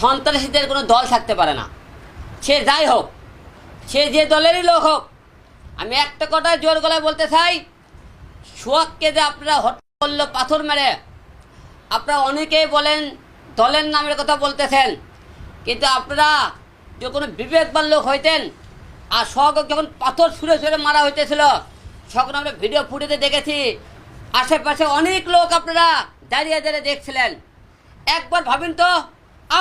সন্ত্রাসীদের কোনো দল থাকতে পারে না। সে যাই হোক, সে যে দলেরই লোক হোক, আমি একটা কথা জোর গলায় বলতে চাই, সোহাগকে যে আপনারা হত্যা করল, পাথর মেরে, আপনারা অনেকেই বলেন, দলের নামের কথা বলতেছেন, কিন্তু আপনারা যে কোনো বিবেকবান লোক হইতেন, আর সোহাগ যখন পাথর ছুঁড়ে ছুঁড়ে মারা হইতেছিল তখন আমরা ভিডিও ফুটেতে দেখেছি, আশেপাশে অনেক লোক আপনারা দাঁড়িয়ে দাঁড়িয়ে দেখছিলেন। একবার ভাবেন তো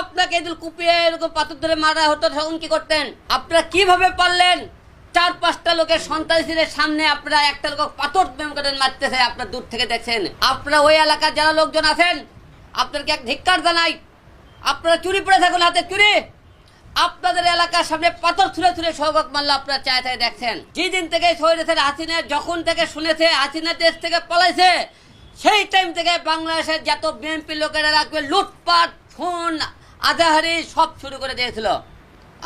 আপনাকে এদিন কুপিয়ে এরকম পাথর ধরে মারা হতো তখন কি করতেন? আপনারা কীভাবে পারলেন? চার পাঁচটা লোকের সন্ত্রাসীদের সামনে, আপনারা একটা লোক পাথর প্রেম করে মারতেছে, আপনার দূর থেকে দেখছেন। আপনারা ওই এলাকার যারা লোকজন আছেন, আপনাদেরকে এক ধিক্কার জানাই। আপনারা চুরি পড়ে থাকুন হাতে চুরি। আপনাদের এলাকার সামনে পাথর ছুঁড়ে ছুঁড়ে সৌগত মাল্লা আপনারা চায় চায় দেখছেন। যেদিন থেকে শহীদের হাসিনা যখন থেকে শুনেছে, হাসিনা দেশ থেকে পলাইছে, সেই টাইম থেকে বাংলাদেশের যত বিএনপি লোকেরা রাখবে লুটপাট, খুন আজাহারি সব শুরু করে দিয়েছিল।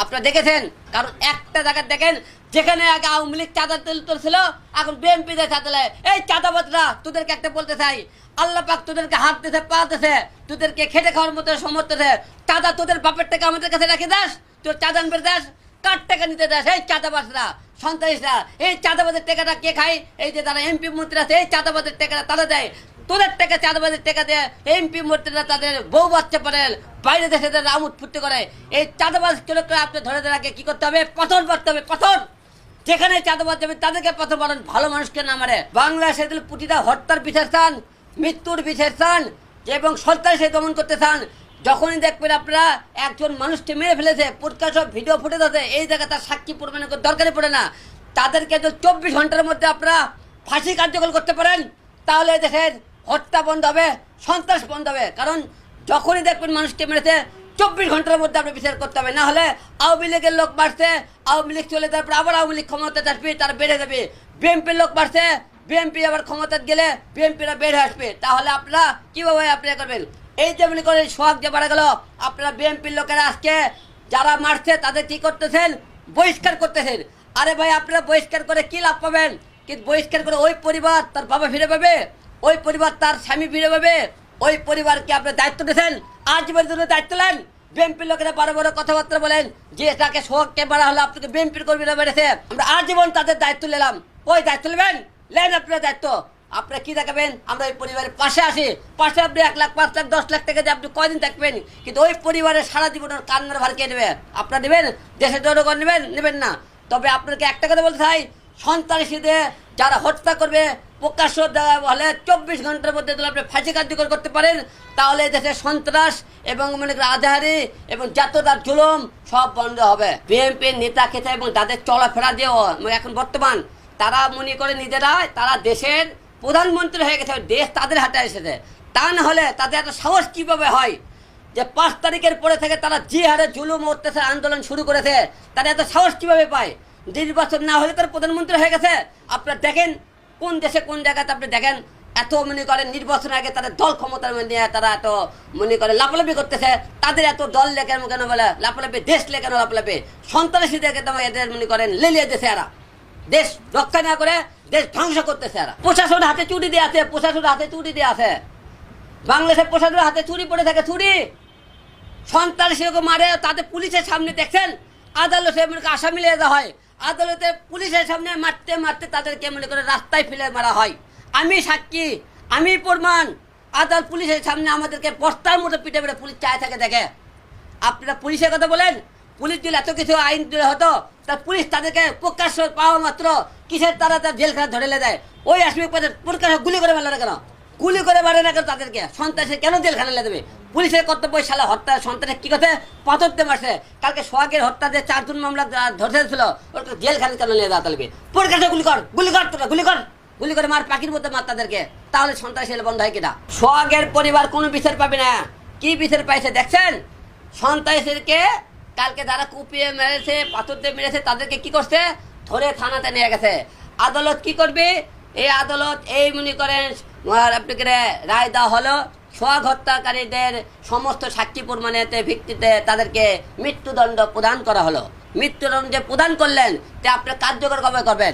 আপনারা দেখেছেন? কারণ একটা জায়গা দেখেন, যেখানে আগে আওয়ামী লীগ চাঁদা তুলছিল, এখন বিএনপি দেয় চাঁদা দেয়। এই চাঁদাবাদরা তোদেরকে একটা বলতে চাই। আল্লাহ পাক তোদেরকে হাত দিতে পা দিতে তোদেরকে খেটে খাওয়ার মতো সমর্থ চাঁদা তোদের বাপের থেকে আমাদের কাছে রেখে দাস তোর চাঁদা বের দাস কার টাকা নিতে দাস এই চাঁদাবাসরা সন্ত্রাসীরা। এই চাঁদাবাদের টাকাটা কে খায়? এই যে তারা এমপি মন্ত্রী আছে, এই চাঁদাবাদের টাকাটা তারা দেয়। তোদের টাকা চাঁদাবাদের টাকা দেয় এমপি মন্ত্রীরা তাদের বউ বাচ্চা পারে বাইরে দেশে তাদের আমোদ ফুর্তি করে। এই চাঁদাবাজ চলকে আপনি ধরে আগে কি করতে হবে? পাথর মারতে হবে, পাথর! যেখানে চাঁদাবাদ যাবে, তাদেরকে পাথর মারেন। ভালো মানুষকে না মারে। বাংলাদেশে দিলে প্রতিটা হত্যার বিচার চান, মৃত্যুর বিচার চান, এবং সন্ত্রাসে দমন করতে চান। যখনই দেখবেন আপনারা একজন মানুষকে মেরে ফেলেছে প্রকাশ ভিডিও ফুটে আছে, এই জায়গায় তার সাক্ষী প্রমাণের দরকারই পড়ে না। তাদেরকে তো চব্বিশ ঘণ্টার মধ্যে আপনারা ফাঁসি কার্যকর করতে পারেন, তাহলে দেশের হত্যা বন্ধ হবে, সন্ত্রাস বন্ধ হবে। কারণ যখনই দেখবেন মানুষকে মেরেছে, চব্বিশ ঘণ্টার মধ্যে আপনি বিচার করতে হবে। না হলে আওয়ামী লীগের লোক বাড়ছে, আওয়ামী লীগ চলে তারপর আবার আওয়ামী লীগ ক্ষমতা আসবে, তারা বেড়ে যাবে। বিএনপির লোক বাড়ছে বিএনপি আবার ক্ষমতা গেলে বিএনপিরা বেড়ে আসবে। তাহলে আপনারা কীভাবে আপনি করবেন? এই যে মনে করেন, সোহাগ যে বাড়া গেল, আপনারা বিএনপির লোকেরা আজকে যারা মারছে, তাদের কি করতেছেন? বহিষ্কার করতেছেন। আরে ভাই, আপনারা বহিষ্কার করে কি লাভ পাবেন? কিন্তু বহিষ্কার করে ওই পরিবার তার বাবা ফিরে পাবে? ওই পরিবার তার স্বামী ফিরে পাবে? ওই পরিবারকে আপনি দায়িত্ব দিয়েছেন? আজীবন জন্য দায়িত্ব নেন বিএনপির লোকেরা বড় বড় কথাবার্তা বলেন, যে তাকে সোহাগকে মারা হলো আপনাকে বিএনপির কর্মীরা বেড়েছে আমরা আজীবন তাদের দায়িত্ব নিলাম। ওই দায়িত্ব নেবেন? নেন আপনার দায়িত্ব। আপনারা কি দেখাবেন? আমরা ওই পরিবারের পাশে আসি পাশে আপনি এক লাখ, পাঁচ লাখ, দশ লাখ টাকা দিয়ে আপনি কয়দিন থাকবেন? কিন্তু ওই পরিবারের সারা জীবনের কান্নার ভার কে নেবে? আপনারা নেবেন? দেশের জনগণ নেবেন? নেবেন না। তবে আপনাকে একটা কথা বলতে চাই। সন্ত্রাসীদের যারা হত্যা করবে, প্রকাশ্য দেওয়া হলে চব্বিশ ঘণ্টার মধ্যে যদি আপনি ফাঁসি কার্যকর করতে পারেন, তাহলে দেশে সন্ত্রাস এবং মনে করেন আজাহারি এবং জাতীয়তার জুলুম সব বন্ধ হবে। বিএনপির নেতা খেতে এবং তাদের চলাফেরা দিয়েও এখন বর্তমান তারা মনে করে নিজেরা তারা দেশের প্রধানমন্ত্রী হয়ে গেছে, দেশ তাদের হাতে এসেছে। তা না হলে তাদের এত সাহস কীভাবে হয়? যে পাঁচ তারিখের পরে থেকে তারা যে হারে জুলুম, অত্যাচার, আন্দোলন শুরু করেছে, তারা এত সাহস কীভাবে পায়? নির্বাচন না হলে তারা প্রধানমন্ত্রী হয়ে গেছে? আপনারা দেখেন কোন দেশে কোন জায়গাতে আপনি দেখেন এত মনে করেন নির্বাচনের আগে তাদের দল ক্ষমতার নিয়ে তারা এত মনে করে লাফালাফি করতেছে। তাদের এত দল লেখেন কেন বলে? লাফালাফি দেশ লেখেন লাফালাফি সন্ত্রাসীদেরকে তোমার এদের মনে করেন লেলিয়ে দেশে এরা। দেশ রক্ষা না করে দেশ ধ্বংস করতেছে এরা। প্রশাসন হাতে চুরি দিয়ে আছে, প্রশাসন হাতে চুরি দিয়ে আছে। বাংলাদেশের প্রশাসনের হাতে চুরি পড়ে থাকে, চুরি। সন্ত্রাসীকে মারে, তাদের পুলিশের সামনে দেখছেন, আদালতে মনে আসামি নিয়ে দেওয়া হয়। আদালতে পুলিশের সামনে মারতে মারতে তাদেরকে মনে করে রাস্তায় ফেলে মারা হয়। আমি সাক্ষী, আমি প্রমাণ। আদালত পুলিশের সামনে আমাদেরকে বস্তার মতো পিটে পিটে পুলিশ চায় থাকে, দেখে। আপনারা পুলিশের কথা বলেন পুলিশ যদি এত কিছু আইন হতো, তা পুলিশ তাদেরকে প্রকাশ্য পাওয়া মাত্র কিসের তারা তার জেলখানা ধরে দেয় ওই আসামি প্রকাশ্য গুলি করে মারলো না কেন? গুলি করে মারে না কেন তাদেরকে? সন্ত্রাসে কেন জেলখানা দেবে পুলিশের কর্তব্য শালা হত্যা, সন্ত্রাসে কি কথা পাথরতে মারছে। কালকে সোহাগের হত্যা যে চারজন মামলা ধরতেছিল ওর জেলখানা কেন নিয়ে দেওয়া তালবে প্রকাশে গুলি কর গুলি কর তোরা গুলি কর। গুলি করে মার, পাখির মধ্যে মার তাদেরকে। তাহলে সন্ত্রাসী বন্ধ হয় কিনা? সোহাগের পরিবার কোনো বিচার পাবে না। কি বিচার পাইছে দেখছেন? সন্ত্রাসীদেরকে কালকে যারা কুপিয়ে মেরেছে, পাথর দিয়ে মেরেছে, তাদেরকে কি করছে? ধরে থানাতে নিয়ে গেছে। আদালত কি করবে? এই আদালত এই মনে করেন আপনাকে রায় দেওয়া হলো সোয়াগ হত্যাকারীদের সমস্ত সাক্ষী প্রমাণের ভিত্তিতে তাদেরকে মৃত্যুদণ্ড প্রদান করা হলো। মৃত্যুদণ্ড প্রদান করলেন, তা আপনি কার্যকর কবে করবেন।